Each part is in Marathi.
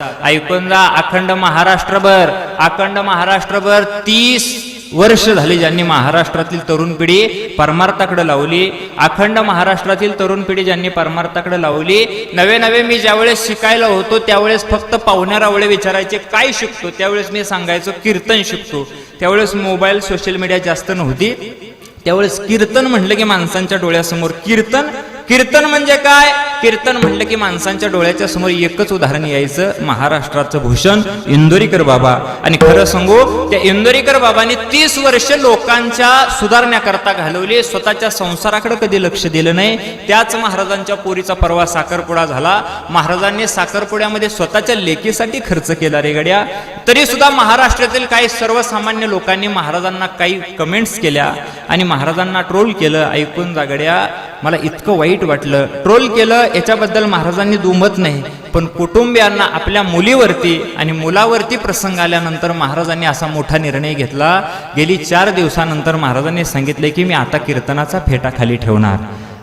ऐकून जा अखंड महाराष्ट्रभर अखंड महाराष्ट्रभर तीस वर्ष झाली ज्यांनी महाराष्ट्रातील तरुण पिढी परमार्थाकडे लावली. अखंड महाराष्ट्रातील तरुण पिढी ज्यांनी परमार्थाकडे लावली नवे नवे मी ज्यावेळेस शिकायला होतो त्यावेळेस फक्त पाहुण्यारावळे विचारायचे काय शिकतो? त्यावेळेस मी सांगायचो कीर्तन शिकतो. त्यावेळेस मोबाईल सोशल मीडिया जास्त नव्हती. त्यावेळेस कीर्तन म्हटलं की माणसांच्या डोळ्यासमोर कीर्तन? कीर्तन म्हणजे काय? कीर्तन म्हटलं की माणसांच्या डोळ्याच्या समोर एकच उदाहरण यायचं महाराष्ट्राचं भूषण इंदोरीकर बाबा. आणि खरं सांगू त्या इंदोरीकर बाबांनी तीस वर्ष लोकांच्या सुधारण्याकरता घालवली. स्वतःच्या संसाराकडे कधी लक्ष दिलं नाही. त्याच महाराजांच्या पोरीचा परवा साखरपुडा झाला. महाराजांनी साखरपुड्यामध्ये स्वतःच्या लेकीसाठी खर्च केला रे गड्या. तरी सुद्धा महाराष्ट्रातील काही सर्वसामान्य लोकांनी महाराजांना काही कमेंट्स केल्या आणि महाराजांना ट्रोल केलं. ऐकून जागड्या मला इतकं वाईट वाटलं. ट्रोल केलं याच्याबद्दल महाराजांनी दुमत नाही. पण कुटुंबियांना आपल्या मुलीवरती आणि मुलावरती प्रसंग आल्यानंतर महाराजांनी असा मोठा निर्णय घेतला. गेली चार दिवसानंतर महाराजांनी सांगितले की मी आता कीर्तनाचा फेटा खाली ठेवणार.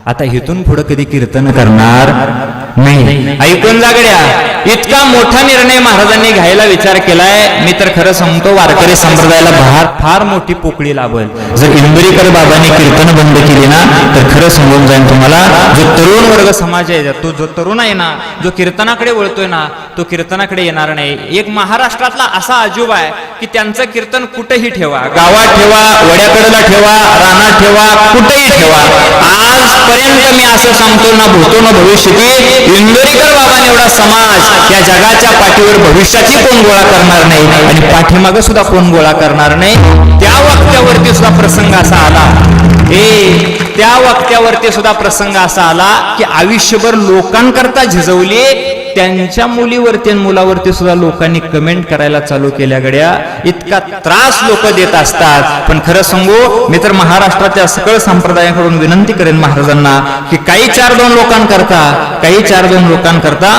आता इथून पुढं कधी कीर्तन करणार? नाही. ऐकून जागड्या इतका मोठा निर्णय महाराजांनी घ्यायला विचार केलाय. मी तर खरं सांगतो वारकरी संप्रदायाला फार फार मोठी पोकळी लाभल जर इंदुरीकर बाबांनी कीर्तन बंद केली ना तर खरं समजून जाईल तुम्हाला जो तरुण वर्ग समाज आहे तो जो तरुण आहे ना जो कीर्तनाकडे वळतोय ना तो कीर्तनाकडे येणार नाही. एक महाराष्ट्रातला असा अजूब आहे की त्यांचं कीर्तन कुठेही ठेवा. गावात ठेवा वड्याकडला ठेवा रानात ठेवा कुठेही ठेवा. आजपर्यंत मी असं सांगतो ना भूतो ना भविष्यती इंदोरीकर बाबाने एवढा समाज या जगाच्या पाठीवर भविष्याची कोण गोळा करणार नाही आणि पाठीमागं सुद्धा कोण गोळा करणार नाही? त्या वक्त्यावरती सुद्धा प्रसंग असा आला. हे त्या वक्त्यावरती सुद्धा प्रसंग असा आला की आयुष्यभर लोकांकरता झिजवली त्यांच्या मुलीवरती आणि मुलावरती सुद्धा लोकांनी कमेंट करायला चालू केल्या गड्या. इतका त्रास लोक देत असतात. पण खरं सांगू मी तर महाराष्ट्राच्या सकळ संप्रदायाकडून विनंती करेन महाराजांना की काही चार दोन लोकांकरता काही चार दोन लोकांकरता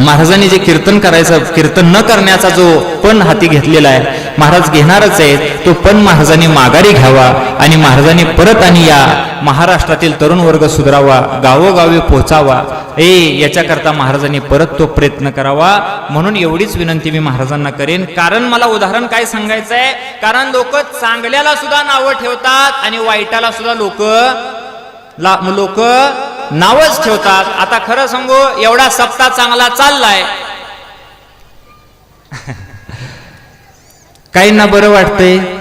महाराजांनी जे कीर्तन करायचं कीर्तन न करण्याचा जो पण हाती घेतलेला आहे महाराज घेणारच आहेत तो पण महाराजांनी माघारी घ्यावा आणि महाराजांनी परत आणि या महाराष्ट्रातील तरुण वर्ग सुधारावा गावोगावी पोहोचावा ए याच्याकरता महाराजांनी परत तो प्रयत्न करावा. म्हणून एवढीच विनंती मी महाराजांना करेन. कारण मला उदाहरण काय सांगायचं आहे कारण लोक चांगल्याला सुद्धा नावं ठेवतात आणि वाईटाला सुद्धा लोक लोक नावच ठेवतात. आता खरं सांगू एवढा सप्ताह चांगला चाललाय. काहींना बरं वाटतंय.